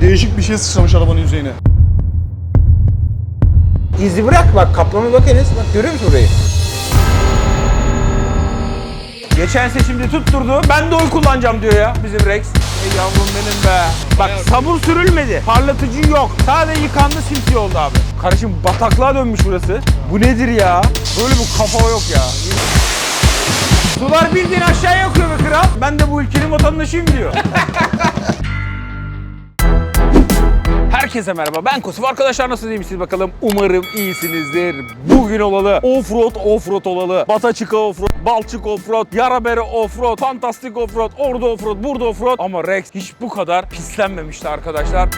Değişik bir şey sıçramış arabanın yüzeyine. İzi bırak bak kaplama bak Enes. Bak görüyor musun orayı? Geçen seçimde tutturdu. Ben de oy kullanacağım diyor ya bizim Rex. Ey yavrum benim be. Bak sabun sürülmedi. Parlatıcı yok. Sadece yıkandı simsiyah oldu abi. Kardeşim bataklığa dönmüş burası. Bu nedir ya? Böyle bir kafa yok ya. Sular bildiğin aşağıya akıyor be kral. Ben de bu ülkenin vatandaşıyım diyor. Herkese merhaba ben Kosif. Arkadaşlar nasıl iyi misiniz bakalım? Umarım iyisinizdir. Bugün olalı offroad offroad olalı. Bataçıka offroad, Balçık offroad, Yarabere offroad, Fantastik offroad, orada offroad, burada offroad. Ama Rex hiç bu kadar pislenmemişti arkadaşlar.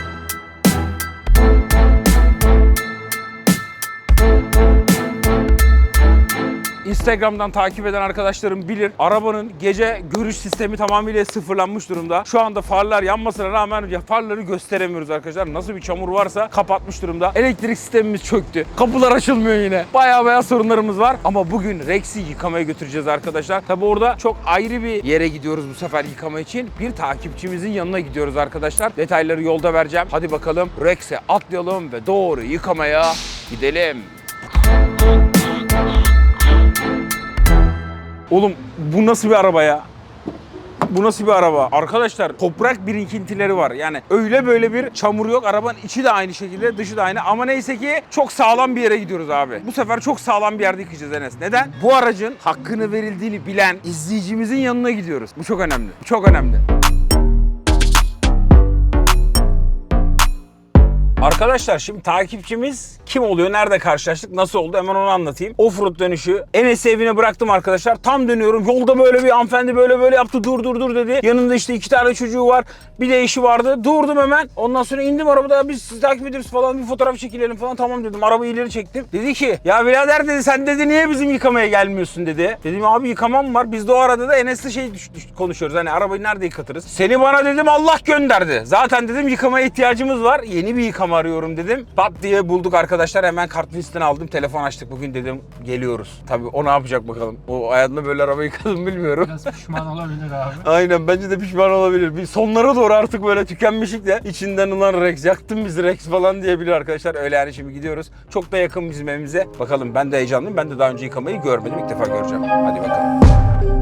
Instagram'dan takip eden arkadaşlarım bilir. Arabanın gece görüş sistemi tamamıyla sıfırlanmış durumda. Şu anda farlar yanmasına rağmen ya farları gösteremiyoruz arkadaşlar. Nasıl bir çamur varsa kapatmış durumda. Elektrik sistemimiz çöktü. Kapılar açılmıyor yine. Baya baya sorunlarımız var. Ama bugün Rex'i yıkamaya götüreceğiz arkadaşlar. Tabi orada çok ayrı bir yere gidiyoruz bu sefer yıkama için. Bir takipçimizin yanına gidiyoruz arkadaşlar. Detayları yolda vereceğim. Hadi bakalım Rex'e atlayalım ve doğru yıkamaya gidelim. Oğlum bu nasıl bir araba ya? Bu nasıl bir araba? Arkadaşlar toprak birikintileri var. Yani öyle böyle bir çamur yok. Arabanın içi de aynı şekilde, dışı da aynı. Ama neyse ki çok sağlam bir yere gidiyoruz abi. Bu sefer çok sağlam bir yerde yıkayacağız Enes. Neden? Bu aracın hakkını verildiğini bilen izleyicimizin yanına gidiyoruz. Bu çok önemli. Bu çok önemli. Arkadaşlar şimdi takipçimiz kim oluyor? Nerede karşılaştık? Nasıl oldu? Hemen onu anlatayım. Offroad dönüşü. Enes'i evine bıraktım arkadaşlar. Tam dönüyorum. Yolda böyle bir hanımefendi böyle böyle yaptı. Dur dur dur dedi. Yanında işte iki tane çocuğu var. Bir de eşi vardı. Durdum hemen. Ondan sonra indim arabada. Biz sizi takip ediyoruz falan. Bir fotoğraf çekilelim falan. Tamam dedim. Arabayı ileri çektim. Dedi ki ya birader dedi sen dedi niye bizim yıkamaya gelmiyorsun dedi. Dedim abi yıkamam var. Biz de o arada da Enes'le şey konuşuyoruz. Hani arabayı nerede yıkatırız? Seni bana dedim Allah gönderdi. Zaten dedim yıkamaya ihtiyacımız var. Yeni bir yıkama arıyorum dedim. Pat diye bulduk arkadaşlar. Hemen kart listini aldım. Telefon açtık bugün dedim geliyoruz. Tabii o ne yapacak bakalım. O hayatında böyle araba yıkadım bilmiyorum. Biraz pişman olabilir abi. Aynen bence de pişman olabilir. Bir sonlara doğru artık böyle tükenmişlik de içinden ulan Rex yaktın bizi Rex falan diyebilir arkadaşlar. Öyle yani şimdi gidiyoruz. Çok da yakın bizim evimize. Bakalım ben de heyecanlıyım. Ben de daha önce yıkamayı görmedim. İlk defa göreceğim. Hadi bakalım.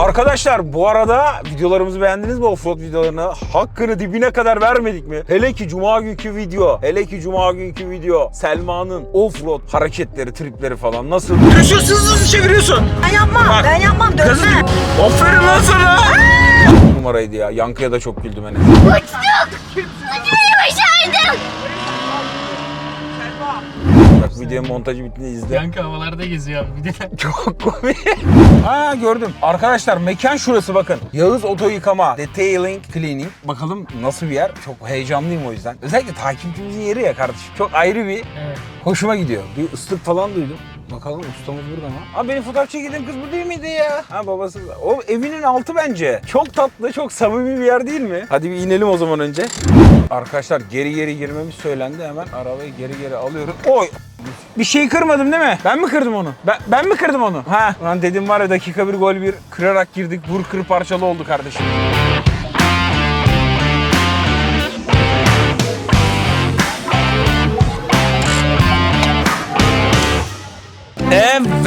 Arkadaşlar bu arada videolarımızı beğendiniz mi offroad videolarını? Hakkını dibine kadar vermedik mi? Hele ki cuma günkü video, hele ki cuma günkü video Selma'nın offroad hareketleri, tripleri falan nasıl? Düşüyorsun hızlı hızlı çeviriyorsun. Ben yapmam, Bak, ben yapmam, Kızım, dönmem. aferin lan sana. numaraydı ya. Yankıya da çok güldüm hani. Başardım. Video montajı bittiğinde izle. Yankı havalarda geziyor abi bir de. Çok komik. ha gördüm. Arkadaşlar mekan şurası bakın. Yağız Oto Yıkama. Detailing Cleaning. Bakalım nasıl bir yer. Çok heyecanlıyım o yüzden. Özellikle takipçimizin yeri ya kardeşim. Çok ayrı bir Evet. hoşuma gidiyor. Bir ıslık falan duydum. Bakalım ustamız burada mı? Abi benim fotoğraf çekildiğim kız bu değil miydi ya? Ha babası da. O evinin altı bence. Çok tatlı, çok samimi bir yer değil mi? Hadi bir inelim o zaman önce. Arkadaşlar geri geri girmemiz söylendi. Hemen arabayı geri geri alıyorum. Oy! Bir şey kırmadım değil mi? Ben mi kırdım onu? Ben, ben mi kırdım onu? Ha, lan dedim var ya dakika bir gol bir kırarak girdik. Vur kır parçalı oldu kardeşim.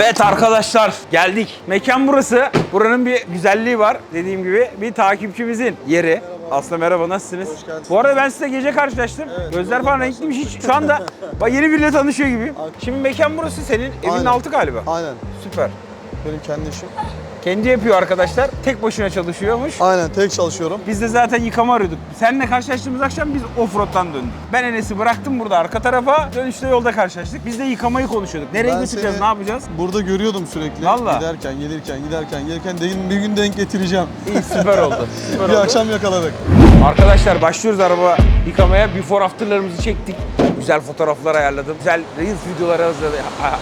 Evet arkadaşlar geldik. Mekan burası. Buranın bir güzelliği var. Dediğim gibi bir takipçimizin yeri. Aslı merhaba nasılsınız? Hoş geldiniz. Bu arada ben size gece karşılaştım. Gözler falan renkliymiş hiç. Şu anda bak yeni biriyle tanışıyor gibiyim. Şimdi mekan burası senin evin Aynen. altı galiba. Aynen. Süper. Benim kendi işim. Kendi yapıyor arkadaşlar. Tek başına çalışıyormuş. Aynen tek çalışıyorum. Biz de zaten yıkama arıyorduk. Seninle karşılaştığımız akşam biz offroad'dan döndük. Ben Enes'i bıraktım burada arka tarafa. Dönüşte yolda karşılaştık. Biz de yıkamayı konuşuyorduk. Nereye Ben götüreceğiz, seni- ne yapacağız? Burada görüyordum sürekli. Valla. Giderken, gelirken, giderken, gelirken dedim bir gün denk getireceğim. İyi süper oldu. Süper bir oldu. akşam yakaladık. Arkadaşlar başlıyoruz araba yıkamaya. Before after'larımızı çektik. Güzel fotoğraflar ayarladım. Güzel Reels videoları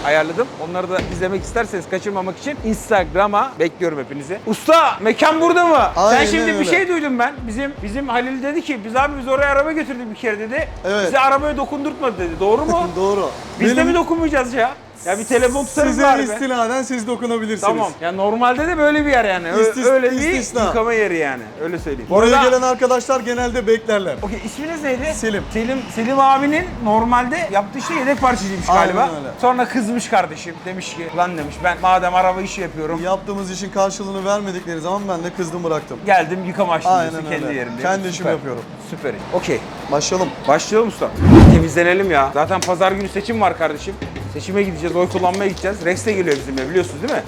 ayarladım. Onları da izlemek isterseniz kaçırmamak için Instagram'a bekliyorum hepinizi. Usta mekan burada mı? Sen Aynen şimdi bir öyle. şey duydum ben. Bizim bizim Halil dedi ki biz abi biz oraya araba götürdük bir kere dedi. Evet. Bize arabaya dokundurtmadı dedi. Doğru mu? Doğru. Biz de Benim- mi dokunmayacağız ya? Ya bir telefon tutarız Size bari be. istinaden siz dokunabilirsiniz. Tamam. Ya normalde de böyle bir yer yani. Ö- İstis- öyle bir istisna. yıkama yeri yani. Öyle söyleyeyim. Bu Buraya arada- gelen arkadaşlar genelde beklerler. Okey isminiz neydi? Selim. Selim. Selim abinin normalde yaptığı şey yedek parçacıymış Aynen galiba. öyle. Sonra kızmış kardeşim. Demiş ki lan demiş ben madem araba işi yapıyorum. Yaptığımız işin karşılığını vermedikleri zaman ben de kızdım bıraktım. Geldim yıkama Aynen öyle. kendi yerimde. Kendi işimi Süper. yapıyorum. Süper. Okey. Başlayalım. Başlayalım usta. Temizlenelim ya. Zaten pazar günü seçim var kardeşim. Seçime gideceğiz, oy kullanmaya gideceğiz. Rex de geliyor bizimle biliyorsunuz değil mi?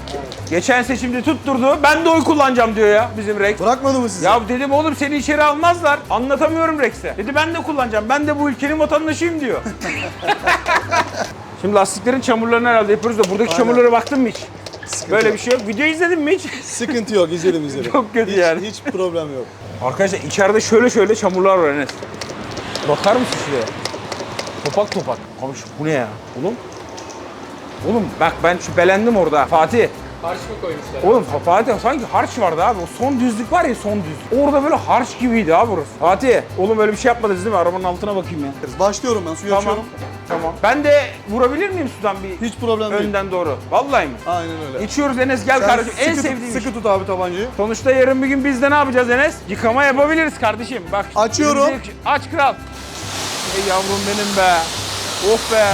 Geçen seçimde tutturdu. Ben de oy kullanacağım diyor ya bizim Rex. Bırakmadı mı sizi? Ya dedim oğlum seni içeri almazlar. Anlatamıyorum Rex'e. Dedi ben de kullanacağım. Ben de bu ülkenin vatandaşıyım diyor. Şimdi lastiklerin çamurlarını herhalde yapıyoruz da buradaki çamurlara baktın mı hiç? Sıkıntı Böyle yok. bir şey yok. Video izledin mi hiç? Sıkıntı yok. İzledim izledim. Çok kötü hiç, yani. Hiç problem yok. Arkadaşlar içeride şöyle şöyle çamurlar var Enes. Bakar mısın şuraya? Topak topak. Abi şu bu ne ya? Oğlum. Oğlum bak ben şu belendim orada. Fatih. Harç mı koymuşlar? Oğlum Fatih sanki harç vardı abi. O son düzlük var ya son düzlük. Orada böyle harç gibiydi abi burası. Fatih. Oğlum öyle bir şey yapmadınız değil mi? Arabanın altına bakayım ya. Başlıyorum ben. Suyu Tamam. açıyorum. Tamam. Ben de vurabilir miyim sudan bir Hiç problem değil. önden doğru? Vallahi mi? Aynen öyle. İçiyoruz Enes gel Sen kardeşim. En sıkı tut- sevdiğim iş. Sıkı tut abi tabancayı. Sonuçta yarın bir gün biz de ne yapacağız Enes? Yıkama yapabiliriz kardeşim. Bak. Açıyorum. Aç kral. Ey yavrum benim be. Oh be.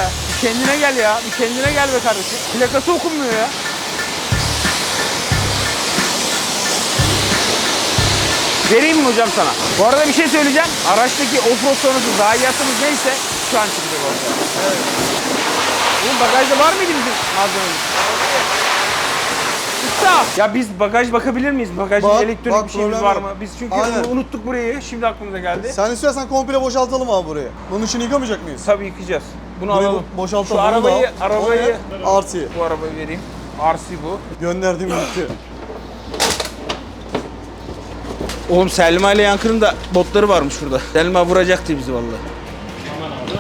Bir kendine gel ya. Bir kendine gel be kardeşim. Plakası okunmuyor ya. Vereyim mi hocam sana? Bu arada bir şey söyleyeceğim. Araçtaki offroad sonrası zayiatımız neyse şu an çıkacak ortaya. Evet. Oğlum bagajda var mıydı bizim malzememiz? Usta! Ya biz bagaj bakabilir miyiz? Bagajın Bak, elektronik bak, bir şeyimiz problem var yok. mı? Biz çünkü Aynen. onu unuttuk burayı. Şimdi aklımıza geldi. Sen istiyorsan komple boşaltalım abi burayı. Bunun için yıkamayacak mıyız? Tabii yıkayacağız. Bunu Burayı alalım. boşaltalım. Şu bunu da arabayı, al. arabayı? Artı. bu arabayı vereyim. RC bu. Gönderdim gitti. Oğlum Selma ile Yankı'nın da botları varmış burada. Selma vuracaktı bizi vallahi. Aman abi.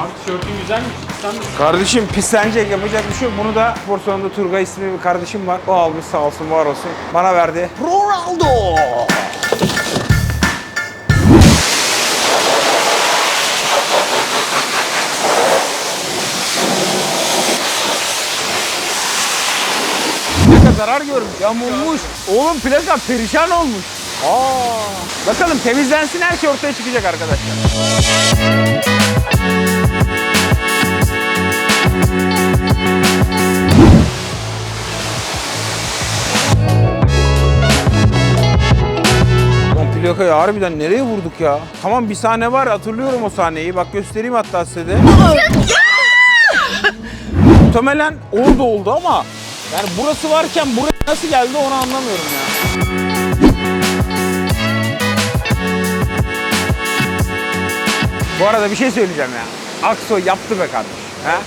Abi tişörtün güzelmiş. Sen de Kardeşim pislenecek yapacak bir şey yok. Bunu da spor salonunda Turgay ismi bir kardeşim var. O almış sağ olsun var olsun. Bana verdi. Ronaldo! Zarar görmüş, yamulmuş. Oğlum plaka perişan olmuş. Aa. Bakalım temizlensin her şey ortaya çıkacak arkadaşlar. Lan plakayı harbiden nereye vurduk ya? Tamam bir sahne var hatırlıyorum o sahneyi. Bak göstereyim hatta size de. Muhtemelen orada oldu ama yani burası varken buraya nasıl geldi onu anlamıyorum ya. Bu arada bir şey söyleyeceğim ya. Aksoy yaptı be kardeş. Ha?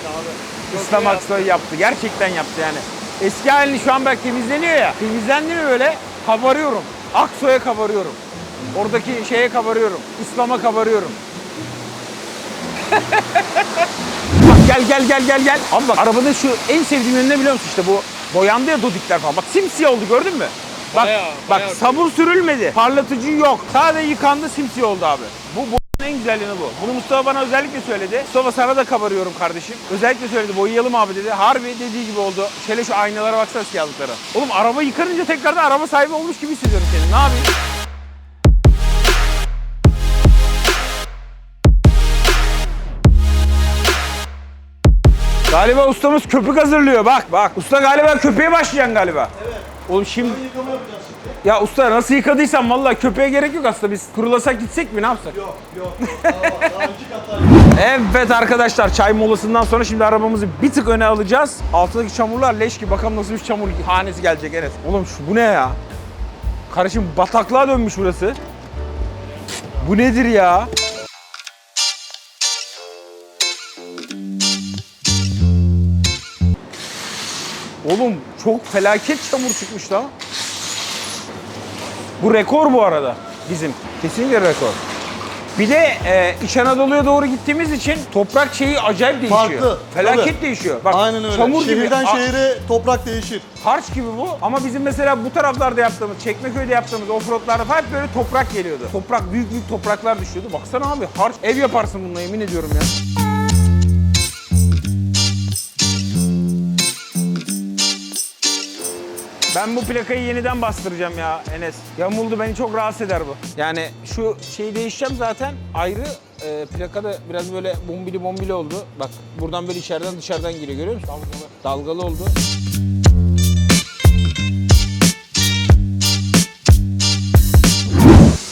İslam Aksoy yaptı. Gerçekten yaptı yani. Eski halini şu an belki temizleniyor ya. Temizlendi mi böyle kabarıyorum. Aksoy'a kabarıyorum. Oradaki şeye kabarıyorum. İslam'a kabarıyorum. Bak gel gel gel gel gel. Abi bak arabanın şu en sevdiğim yönünü biliyor musun işte bu boyandı ya dodikler falan. Bak simsiyah oldu gördün mü? Bak Bayağı, bak sabun sürülmedi. Parlatıcı yok. Sadece yıkandı simsiyah oldu abi. Bu bu en güzel yanı bu. Bunu Mustafa bana özellikle söyledi. Mustafa sana da kabarıyorum kardeşim. Özellikle söyledi boyayalım abi dedi. Harbi dediği gibi oldu. Şöyle şu aynalara baksana siyahlıklara. Oğlum araba yıkanınca tekrardan araba sahibi olmuş gibi hissediyorum kendimi. Ne yapayım? Galiba ustamız köpük hazırlıyor. Bak bak. Usta galiba köpeğe başlayacaksın galiba. Evet. Oğlum şimdi... Yıkama yapacağız şimdi. Ya usta nasıl yıkadıysan vallahi köpeğe gerek yok aslında. Biz kurulasak gitsek mi ne yapsak? Yok yok. Daha, var. daha iki kat daha. Evet arkadaşlar çay molasından sonra şimdi arabamızı bir tık öne alacağız. Altındaki çamurlar leş gibi. Bakalım nasıl bir çamur hanesi gelecek Enes. Oğlum şu bu ne ya? Karışım bataklığa dönmüş burası. Bu nedir ya? Oğlum çok felaket çamur çıkmış lan. Bu rekor bu arada bizim. Kesinlikle rekor. Bir de e, İç Anadolu'ya doğru gittiğimiz için toprak şeyi acayip değişiyor. Farklı, Felaket tabii. değişiyor. Bak Aynen öyle. çamur Şehirden gibi. şehire toprak değişir. harç gibi bu. Ama bizim mesela bu taraflarda yaptığımız, Çekmeköy'de yaptığımız offroadlarda hep böyle toprak geliyordu. Toprak, büyük büyük topraklar düşüyordu. Baksana abi harç. Ev yaparsın bununla yemin ediyorum ya. Ben bu plakayı yeniden bastıracağım ya Enes. Yamuldu beni çok rahatsız eder bu. Yani şu şeyi değişeceğim zaten ayrı. E, plaka da biraz böyle bombili bombili oldu. Bak buradan böyle içeriden dışarıdan giriyor görüyor musun? Dalgalı. Dalgalı oldu.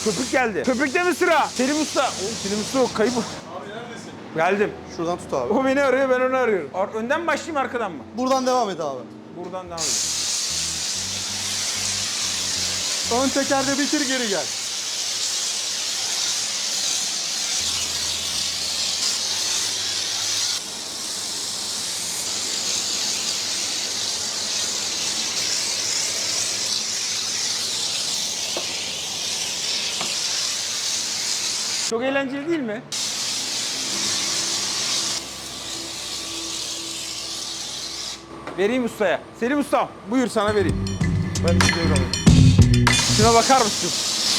Köpük geldi. Köpükte mi sıra? Selim Usta. Oğlum Selim Usta yok kayıp. Abi neredesin? Geldim. Şuradan tut abi. O beni arıyor ben onu arıyorum. Ar- Önden mi başlayayım arkadan mı? Buradan devam et abi. Buradan devam edelim. Ön tekerde bitir geri gel. Çok eğlenceli değil mi? Vereyim ustaya. Selim ustam buyur sana vereyim. Ben bir devralayım. Şuna bakar mısın?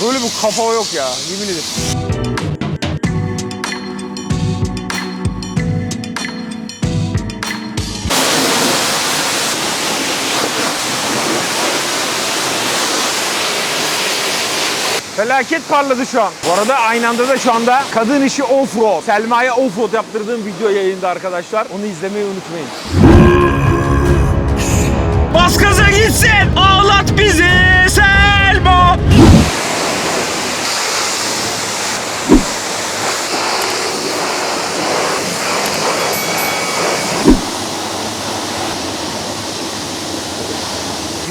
Böyle bir kafa yok ya yemin ederim. Felaket parladı şu an. Bu arada aynı anda da şu anda kadın işi offroad. Selma'ya offroad yaptırdığım video yayında arkadaşlar. Onu izlemeyi unutmayın. Bas gaza gitsin! Ağlat bizi Selma!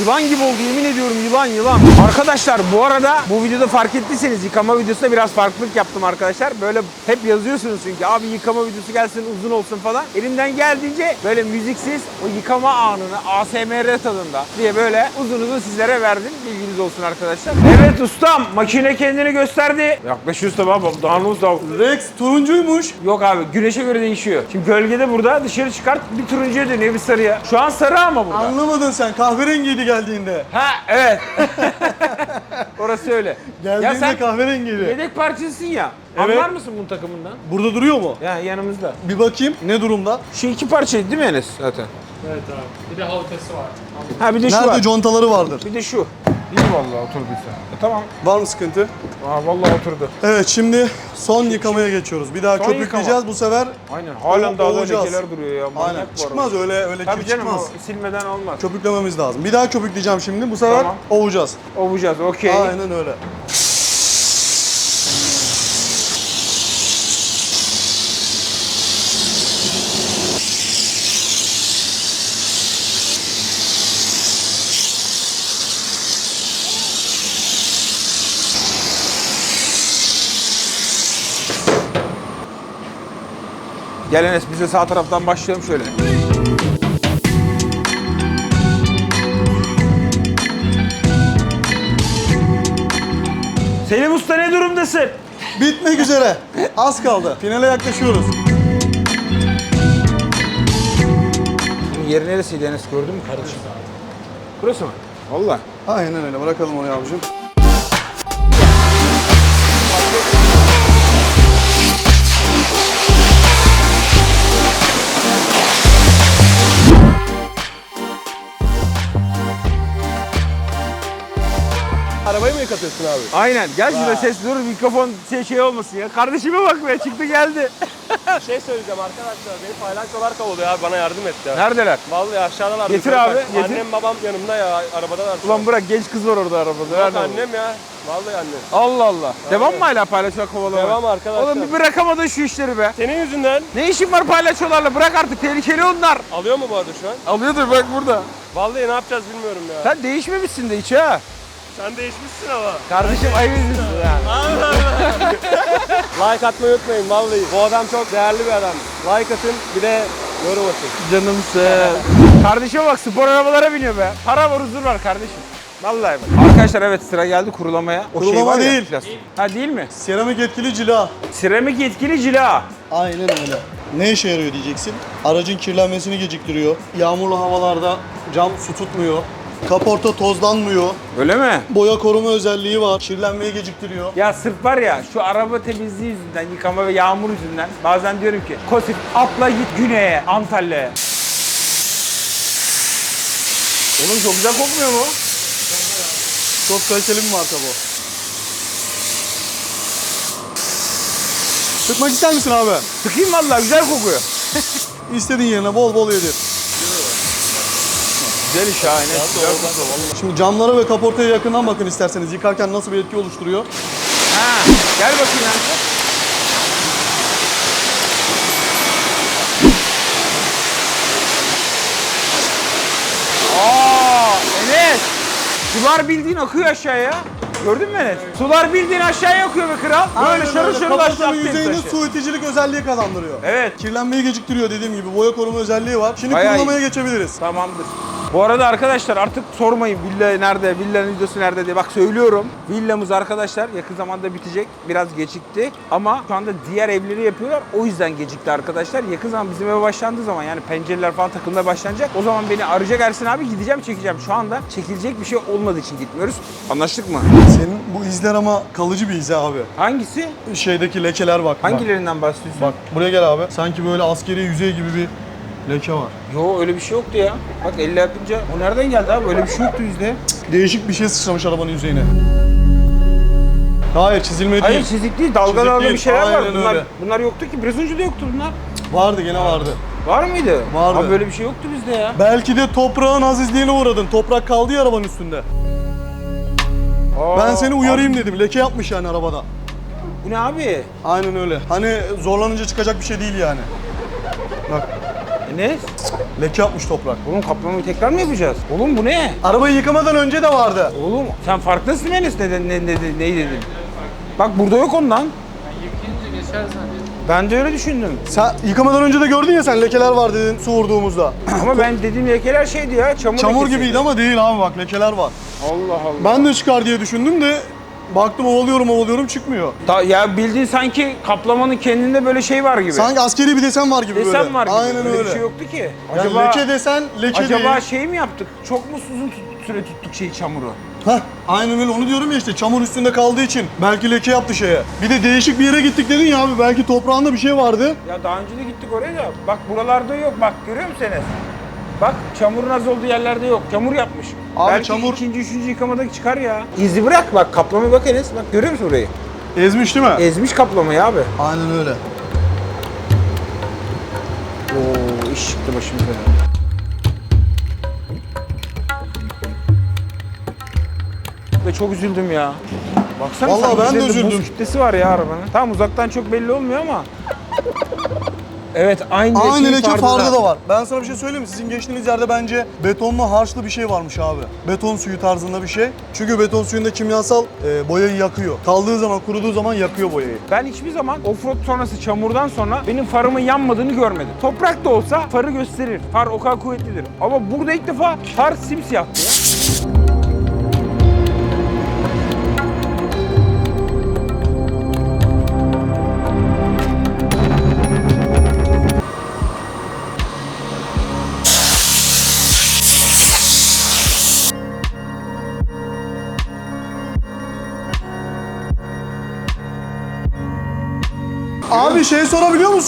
Yılan gibi oldu yemin ediyorum yılan yılan. Arkadaşlar bu arada bu videoda fark ettiyseniz yıkama videosunda biraz farklılık yaptım arkadaşlar. Böyle hep yazıyorsunuz çünkü abi yıkama videosu gelsin uzun olsun falan. Elimden geldiğince böyle müziksiz o yıkama anını ASMR tadında diye böyle uzun uzun sizlere verdim. Bilginiz olsun arkadaşlar. Evet ustam makine kendini gösterdi. Yaklaşıyoruz tabi abi daha ne usta. Rex turuncuymuş. Yok abi güneşe göre değişiyor. Şimdi gölgede burada dışarı çıkart bir turuncuya dönüyor bir sarıya. Şu an sarı ama burada. Anlamadın sen kahverengiydi geldiğinde. Ha evet. Orası öyle. Geldiğinde ya sen kahverengiydi. yedek parçasısın ya. Evet. Anlar mısın bunun takımından? Burada duruyor mu? Ya yanımızda. Bir bakayım ne durumda? Şu iki parçaydı değil mi Enes zaten? Evet abi. Bir de halkası var. Ha bir de şu Nerede var. contaları vardır? Bir de şu. İyi vallahi oturduysa. E, tamam. Var mı sıkıntı? Aa vallahi oturdu. Evet şimdi son yıkamaya geçiyoruz. Bir daha Son köpükleyeceğiz bu sefer. Aynen. Halen daha da lekeler duruyor ya. Manyak Aynen. bu Çıkmaz araba. öyle öyle Tabii kir canım çıkmaz. o silmeden olmaz. Köpüklememiz lazım. Bir daha köpükleyeceğim şimdi. Bu sefer Tamam. ovacağız. Ovacağız okey. Aynen öyle. Gel Enes biz de sağ taraftan başlayalım şöyle. Selim Usta ne durumdasın? Bitmek üzere. Az kaldı. Finale yaklaşıyoruz. Bunun yeri neresiydi Enes gördün mü kardeşim? Burası mı? Valla. Aynen öyle. Bırakalım onu yavrucuğum. Arabayı mı yıkatıyorsun abi? Aynen. Gel şurada ses dur mikrofon şey, şey olmasın ya. Kardeşime bak be çıktı geldi. şey söyleyeceğim arkadaşlar. Beni paylaşıyorlar kovalıyor abi bana yardım et ya. Neredeler? Vallahi aşağıdalar. Getir Yukarı abi, bak. getir. Annem babam yanımda ya arabadalar. Ulan bırak genç kız var orada arabada. Yok Nerede o? annem ya. Vallahi annem. Allah Allah. Devam mı hala paylaşma kovalama? Devam arkadaşlar. Oğlum bir bırakamadın şu işleri be. Senin yüzünden Ne işin var paylaşıyorlarla? Bırak artık tehlikeli onlar. alıyor mu bu arada şu an? Alıyordur bak burada. Vallahi ne yapacağız bilmiyorum ya. Sen değişmemişsin de hiç ha. Sen değişmişsin ama. Kardeşim ayıp ediyorsun yani. like atmayı unutmayın vallahi. Bu adam çok değerli bir adam. Like atın bir de yorum atın. Canımsın. Kardeşime bak spor arabalara biniyor be. Para var huzur var kardeşim. Vallahi bak. Arkadaşlar evet sıra geldi kurulamaya. O şey Kurulama var ya, değil. plastik. Ha değil mi? Seramik etkili cila. Seramik yetkili cila. Aynen öyle. Ne işe yarıyor diyeceksin? Aracın kirlenmesini geciktiriyor. Yağmurlu havalarda cam su tutmuyor. Kaporta tozlanmıyor. Öyle mi? Boya koruma özelliği var. Kirlenmeyi geciktiriyor. Ya sırf var ya şu araba temizliği yüzünden, yıkama ve yağmur yüzünden bazen diyorum ki Kosif atla git güneye, Antalya'ya. Oğlum çok güzel kokmuyor mu? Çok kaliteli bir marka bu. Sıkmak ister misin abi? Sıkayım vallahi güzel kokuyor. İstediğin yerine bol bol yedir. Güzel iş ha. Şimdi camlara ve kaportaya yakından bakın isterseniz. Yıkarken nasıl bir etki oluşturuyor. Ha, gel bakayım. Aa, Enes. Sular bildiğin akıyor aşağıya. Gördün mü Enes? Sular bildiğin aşağıya akıyor be kral. Böyle şarıl şarıl Kaportanın aşağı atayım yüzeyine taşı. su iticilik özelliği kazandırıyor. Evet. Kirlenmeyi geciktiriyor dediğim gibi. Boya koruma özelliği var. Şimdi Bayağı kurulamaya geçebiliriz. Tamamdır. Bu arada arkadaşlar artık sormayın villa nerede, villanın videosu nerede diye. Bak söylüyorum. Villamız arkadaşlar yakın zamanda bitecek. Biraz gecikti. Ama şu anda diğer evleri yapıyorlar. O yüzden gecikti arkadaşlar. Yakın zaman bizim eve başlandığı zaman yani pencereler falan takımlar başlanacak. O zaman beni arayacak Ersin abi gideceğim çekeceğim. Şu anda çekilecek bir şey olmadığı için gitmiyoruz. Anlaştık mı? Senin bu izler ama kalıcı bir iz ha abi. Hangisi? Şeydeki lekeler. Bak, Hangilerinden bahsediyorsun? bak buraya gel abi. Sanki böyle askeri yüzey gibi bir leke var. Yo öyle bir şey yoktu ya. Bak elle yapınca o nereden geldi abi? Öyle bir şey yoktu yüzde. Değişik bir şey sıçramış arabanın yüzeyine. Hayır çizilme Hayır değil. çizik değil, dalga Çizik dalga bir değil, şeyler var. aynen Bunlar, öyle. bunlar yoktu ki. Biraz önce de yoktu bunlar. Vardı gene vardı. Var mıydı? Vardı. Abi böyle bir şey yoktu bizde ya. Belki de toprağın azizliğine uğradın. Toprak kaldı ya arabanın üstünde. Ben Aa, seni uyarayım dedim. Leke yapmış yani arabada. Bu ne abi? Aynen öyle. Hani zorlanınca çıkacak bir şey değil yani. Bak ne? leke yapmış toprak. Oğlum kaplamayı tekrar mı yapacağız? Oğlum bu ne? Arabayı yıkamadan önce de vardı. Oğlum sen farkındasın mı Enes ne, ne, ne, ne, neyi dedin? Bak burada yok ondan. Yıkayınca geçer zannediyorum. Ben de öyle düşündüm. Sen yıkamadan önce de gördün ya sen lekeler var dedin su vurduğumuzda. Ama ben dediğim lekeler şeydi ya çamur Çamur lekesiydi. gibiydi ama değil abi bak lekeler var. Allah Allah. Ben de çıkar diye düşündüm de baktım ovalıyorum ovalıyorum çıkmıyor. Ta, ya bildiğin sanki kaplamanın kendinde böyle şey var gibi. Sanki askeri bir desen var gibi böyle. Desen var gibi. Aynen öyle. öyle. bir şey yoktu ki. Yani Acaba leke desen leke acaba değil. şey mi yaptık? Çok mu uzun tut- süre tuttuk şey çamuru? Heh, aynen öyle onu diyorum ya işte çamur üstünde kaldığı için belki leke yaptı şeye. Bir de değişik bir yere gittik dedin ya abi belki toprağında bir şey vardı. Ya daha önce de gittik oraya da. Bak buralarda yok. Bak görüyor musun Enes? Bak çamurun az olduğu yerlerde yok. Çamur yapmış. Abi Belki çamur- ikinci, üçüncü yıkamada çıkar ya. İzi bırak bak kaplamayı bak Enes. Bak görüyor musun orayı? Ezmiş değil mi? Ezmiş kaplamayı abi. aynen öyle. Oo iş çıktı başımıza. Ve çok üzüldüm ya. Baksana Vallahi sanki ben de üzerinde üzüldüm. Buz kütlesi var ya arabanın. Tamam uzaktan çok belli olmuyor ama. Evet aynı, Aynı leke farda farda da var. Ben sana bir şey söyleyeyim mi? Sizin geçtiğiniz yerde bence betonlu harçlı bir şey varmış abi. Beton suyu tarzında bir şey. Çünkü beton suyunda kimyasal e, boyayı yakıyor. Kaldığı zaman, kuruduğu zaman yakıyor boyayı. Ben hiçbir zaman offroad sonrası çamurdan sonra benim farımın yanmadığını görmedim. Toprak da olsa farı gösterir. Far o kadar kuvvetlidir. Ama burada ilk defa far simsiyahtı ya.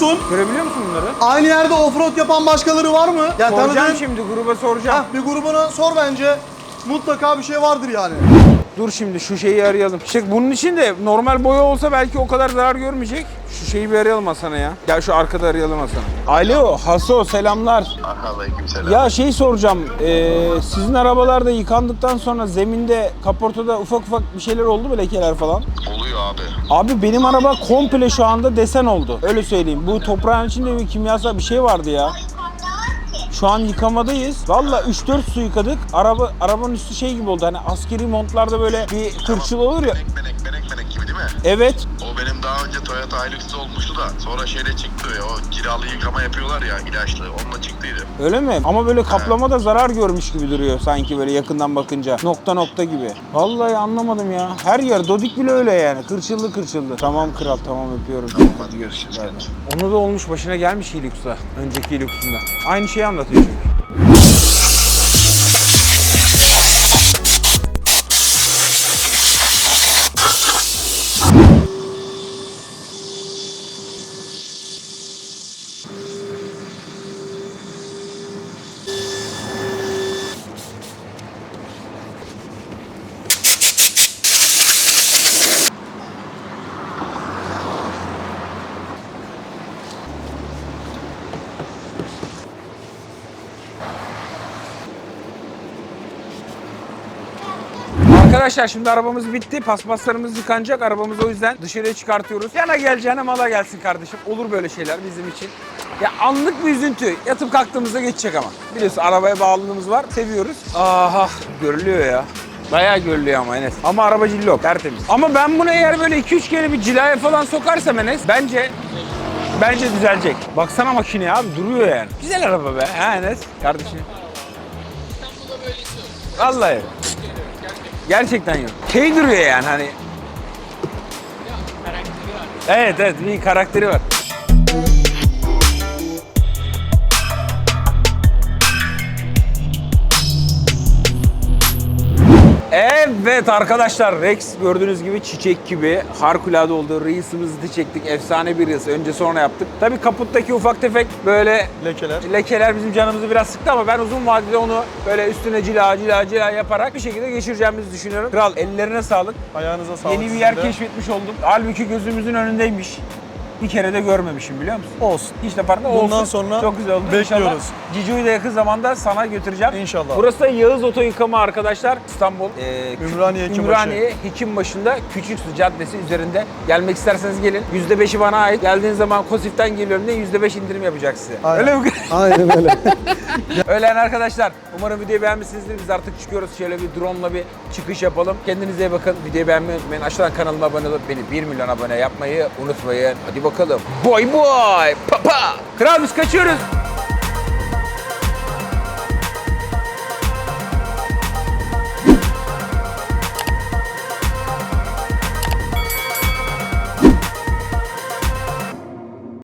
Musun? Görebiliyor musun bunları? Aynı yerde offroad yapan başkaları var mı? Yani Soracağım tanıdığın... şimdi gruba soracağım. Hah, bir grubuna sor bence. Mutlaka bir şey vardır yani. Dur şimdi şu şeyi arayalım. İşte bunun için de normal boya olsa belki o kadar zarar görmeyecek. Şu şeyi bir arayalım Hasan'a ya. Gel şu arkada arayalım Hasan'ı. Alo Haso selamlar. Aleykümselam. Ya şey soracağım. ee, sizin arabalarda yıkandıktan sonra zeminde kaportada ufak ufak bir şeyler oldu mu lekeler falan? Oluyor abi. Abi benim araba komple şu anda desen oldu. Öyle söyleyeyim. Bu toprağın içinde bir kimyasal bir şey vardı ya. Şu an yıkamadayız. Valla 3-4 su yıkadık. Araba arabanın üstü şey gibi oldu. Hani askeri montlarda böyle bir kırçıl olur ya. Benek benek Evet. O benim daha önce Toyota Hilux'ta olmuştu da sonra şeyle çıktı ya o kiralı yıkama yapıyorlar ya ilaçlı onunla çıktıydı. Öyle mi? Ama böyle kaplama da zarar görmüş gibi duruyor sanki böyle yakından bakınca. Nokta nokta gibi. Vallahi anlamadım ya. Her yer Dodik bile öyle yani. Kırçıldı kırçıldı. Tamam kral tamam öpüyorum. Hadi görüşürüz. Bay bay. Onu da olmuş başına gelmiş Hilux'ta. Önceki Hilux'unda. Aynı şeyi anlatıyor çünkü. Arkadaşlar şimdi arabamız bitti. Paspaslarımız yıkanacak. Arabamızı o yüzden dışarıya çıkartıyoruz. Yana geleceğine mala gelsin kardeşim. Olur böyle şeyler bizim için. Ya anlık bir üzüntü. Yatıp kalktığımızda geçecek ama. Biliyorsun arabaya bağlılığımız var. Seviyoruz. Aha görülüyor ya. Bayağı görülüyor ama Enes. Ama araba cillop. Tertemiz. Ama ben bunu eğer böyle 2-3 kere bir cilaya falan sokarsam Enes bence Bence düzelecek. Baksana makineye abi duruyor yani. Güzel araba be. Ha Enes kardeşim. Vallahi. Gerçekten yok. Şey duruyor yani hani. Evet evet bir karakteri var. Evet arkadaşlar Rex gördüğünüz gibi çiçek gibi harikulade oldu. Reels'ımızı çektik. Efsane bir Reels. Önce sonra yaptık. Tabii kaputtaki ufak tefek böyle Lekeler. lekeler bizim canımızı biraz sıktı ama ben uzun vadede onu böyle üstüne cila cila cila yaparak bir şekilde geçireceğimizi düşünüyorum. Kral ellerine sağlık. Ayağınıza sağlık. Yeni bir yer keşfetmiş oldum. Halbuki gözümüzün önündeymiş. Bir kere de görmemişim biliyor musun? Olsun. Hiç de farkında Bundan olsun. sonra Çok güzel oldu. bekliyoruz. İnşallah Cicu'yu da yakın zamanda sana götüreceğim. İnşallah. Burası da Yağız Oto Yıkama arkadaşlar. İstanbul. e, Ümraniye Hekimbaşı. Ümraniye Hekimbaşı'nda Küçüksu Caddesi üzerinde. Gelmek isterseniz gelin. %5'i bana ait. Geldiğiniz zaman Kosif'ten geliyorum diye %5 indirim yapacak size. Aynen. Öyle mi? Aynen öyle. Öyle yani arkadaşlar. Umarım videoyu beğenmişsinizdir. Biz artık çıkıyoruz. Şöyle bir drone'la bir çıkış yapalım. Kendinize iyi bakın. Videoyu beğenmeyi unutmayın. Aşağıdan kanalıma abone olup beni 1 milyon abone yapmayı unutmayın. Hadi bakalım. Boy boy. Pa pa. Kral biz kaçıyoruz.